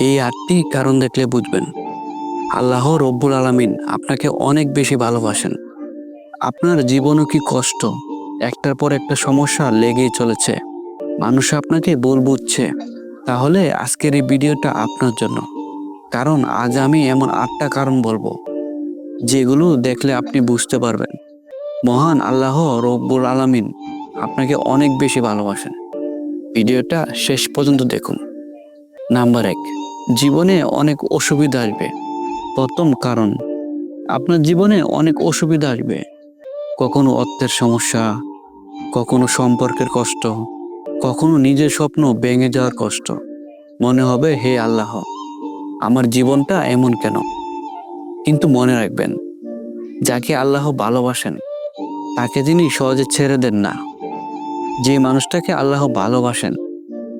এই আটটি কারণ দেখলে বুঝবেন। আল্লাহ রব্বুল আলামিন আপনাকে অনেক বেশি ভালোবাসেন। আপনার জীবনও কি কষ্ট? একটার পর একটা সমস্যা লেগেই চলেছে। মানুষ আপনাকে বল বুঝছে। তাহলে আজকের এই ভিডিওটা আপনার জন্য। কারণ আজ আমি এমন আটটা কারণ বলব, যেগুলো দেখলে আপনি বুঝতে পারবেন। মহান আল্লাহ রব্বুল আলামিন আপনাকে অনেক বেশি ভালোবাসেন। ভিডিওটা শেষ পর্যন্ত দেখুন। নাম্বার এক। জীবনে অনেক অসুবিধা আসবে। প্রথম কারণ, আপনার জীবনে অনেক অসুবিধা আসবে। কখনো অর্থের সমস্যা, কখনো সম্পর্কের কষ্ট, কখনো নিজের স্বপ্ন ভেঙে যাওয়ার কষ্ট। মনে হবে, হে আল্লাহ, আমার জীবনটা এমন কেন? কিন্তু মনে রাখবেন, যাকে আল্লাহ ভালোবাসেন, তাকে তিনি সহজে ছেড়ে দেন না। যে মানুষটাকে আল্লাহ ভালোবাসেন,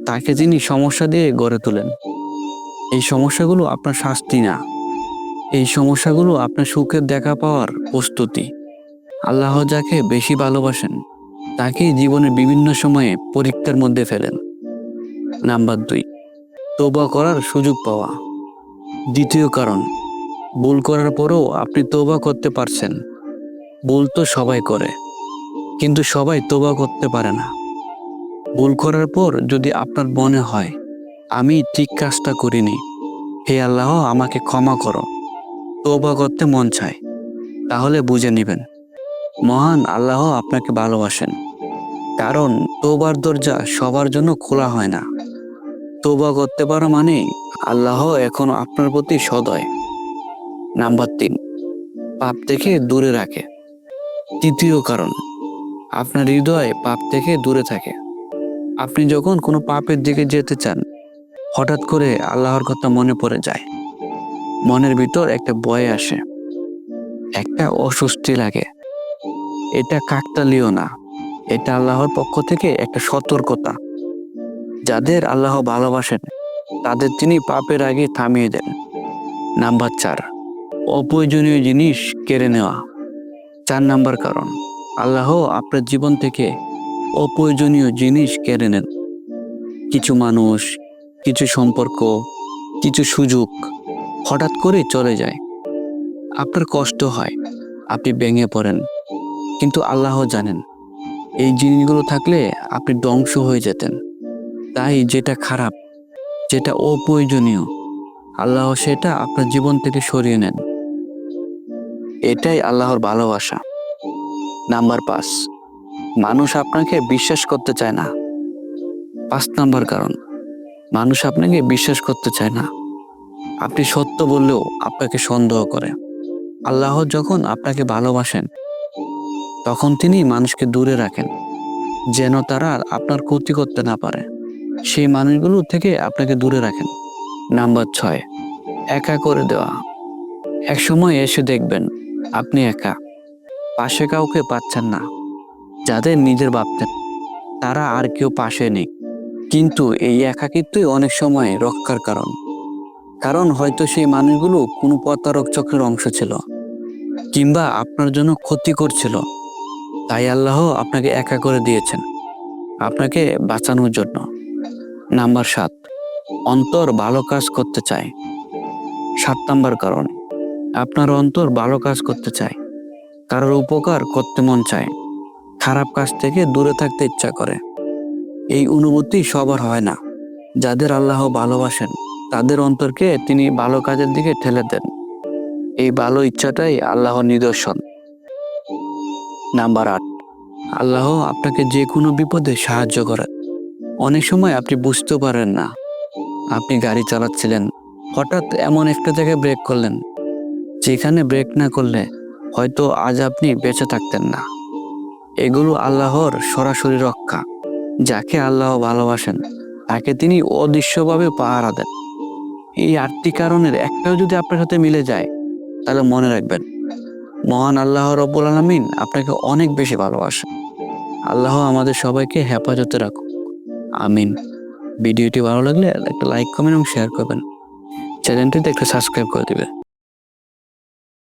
তাকে তিনি সমস্যা দিয়ে গড়ে তোলেন। এই সমস্যাগুলো আপনার শাস্তি না। এই সমস্যাগুলো আপনার সুখের দেখা পাওয়ার প্রস্তুতি। আল্লাহ যাকে বেশি ভালোবাসেন তাকে জীবনের বিভিন্ন সময়ে পরীক্ষার মধ্যে ফেলেন। নাম্বার দুই তোবা করার সুযোগ পাওয়া। দ্বিতীয় কারণ, ভুল করার পরেও আপনি তোবা করতে পারছেন। ভুল তো সবাই করে, কিন্তু সবাই তোবা করতে পারে না। ভুল করার পর যদি আপনার মনে হয় আমি ঠিক কাজটা করিনি। হে আল্লাহ, আমাকে ক্ষমা করো। তোবা করতে মন চায়। তাহলে বুঝে নেবেন। মহান আল্লাহ আপনাকে ভালোবাসেন। কারণ তোবার দরজা সবার জন্য খোলা হয় না। তোবা করতে পারা মানে আল্লাহ এখন আপনার প্রতি সদয়। নাম্বার তিন, পাপ থেকে দূরে রাখে। তৃতীয় কারণ, আপনার হৃদয় পাপ থেকে দূরে থাকে। আপনি যখন কোনো পাপের দিকে যেতে চান হঠাৎ করে আল্লাহর কথা মনে পড়ে যায়। মনের ভিতর একটা ভয় আসে। একটা অস্বস্তি লাগে। এটা কাকতালিও না। এটা আল্লাহর পক্ষ থেকে একটা সতর্কতা। যাদের আল্লাহ ভালোবাসেন, তাদের তিনি পাপের আগে থামিয়ে দেন। নাম্বার চার, অপ্রয়োজনীয় জিনিস কেড়ে নেওয়া। চার নাম্বার কারণ, আল্লাহ আপনার জীবন থেকে অপ্রয়োজনীয় জিনিস কেড়ে নেন। কিছু মানুষ কিছু সম্পর্ক, কিছু সুযোগ হঠাৎ করে চলে যায়। আপনার কষ্ট হয়, আপনি ভেঙে পড়েন, কিন্তু আল্লাহ জানেন, এই জিনিসগুলো থাকলে আপনি ধ্বংস হয়ে যেতেন। তাই যেটা খারাপ, যেটা অপ্রয়োজনীয়, আল্লাহ সেটা আপনার জীবন থেকে সরিয়ে নেন। এটাই আল্লাহর ভালোবাসা। নাম্বার পাঁচ, মানুষ আপনাকে বিশ্বাস করতে চায় না। পাঁচ নাম্বার কারণ মানুষ আপনাকে বিশ্বাস করতে চায় না। আপনি সত্য বললেও আপনাকে সন্দেহ করে। আল্লাহ যখন আপনাকে ভালোবাসেন, তখন তিনি মানুষকে দূরে রাখেন, যেন তারা আপনার ক্ষতি করতে না পারে। সেই মানুষগুলো থেকে আপনাকে দূরে রাখেন। নাম্বার ছয়, একা করে দেওয়া। এক সময় এসে দেখবেন, আপনি একা। পাশে কাউকে পাচ্ছেন না, যাদের নিজের ভাবতেন। তারা আর কেউ পাশে নেই। কিন্তু এই একাকিত্বই অনেক সময় রক্ষার কারণ। কারণ হয়তো সেই মানুষগুলো কোনো প্রতারক চক্রের অংশ ছিল, কিংবা আপনার জন্য ক্ষতি করছিল। তাই আল্লাহ আপনাকে একা করে দিয়েছেন। আপনাকে বাঁচানোর জন্য। নাম্বার সাত, অন্তর ভালো কাজ করতে চায়। সাত নাম্বার কারণ, আপনার অন্তর ভালো কাজ করতে চায়। কারোর উপকার করতে মন চায়। খারাপ কাজ থেকে দূরে থাকতে ইচ্ছা করে। এই অনুভূতি সবার হয় না। যাদের আল্লাহ ভালোবাসেন, তাদের অন্তরকে তিনি ভালো কাজের দিকে ঠেলে দেন। এই ভালো ইচ্ছাটাই আল্লাহর নিদর্শন। নাম্বার আট, আল্লাহ আপনাকে যে কোনো বিপদে সাহায্য করেন। অনেক সময় আপনি বুঝতে পারেন না। আপনি গাড়ি চালাচ্ছিলেন, হঠাৎ এমন একটা জায়গায় ব্রেক করলেন, যেখানে ব্রেক না করলে হয়তো আজ আপনি বেঁচে থাকতেন না। এগুলো আল্লাহর সরাসরি রক্ষা। যাকে আল্লাহ ভালোবাসেন, তাকে তিনি অদৃশ্যভাবে পাহারা দেন। এই আটটি কারণের একটাও যদি আপনার সাথে মিলে যায়, তাহলে মনে রাখবেন, মহান আল্লাহ রব্বুল আলমিন আপনাকে অনেক বেশি ভালোবাসেন। আল্লাহ আমাদের সবাইকে হেফাজতে রাখুক। আমিন। ভিডিওটি ভালো লাগলে একটা লাইক, কমেন্ট এবং শেয়ার করবেন। চ্যানেলটিতে একটা সাবস্ক্রাইব করে দিবেন।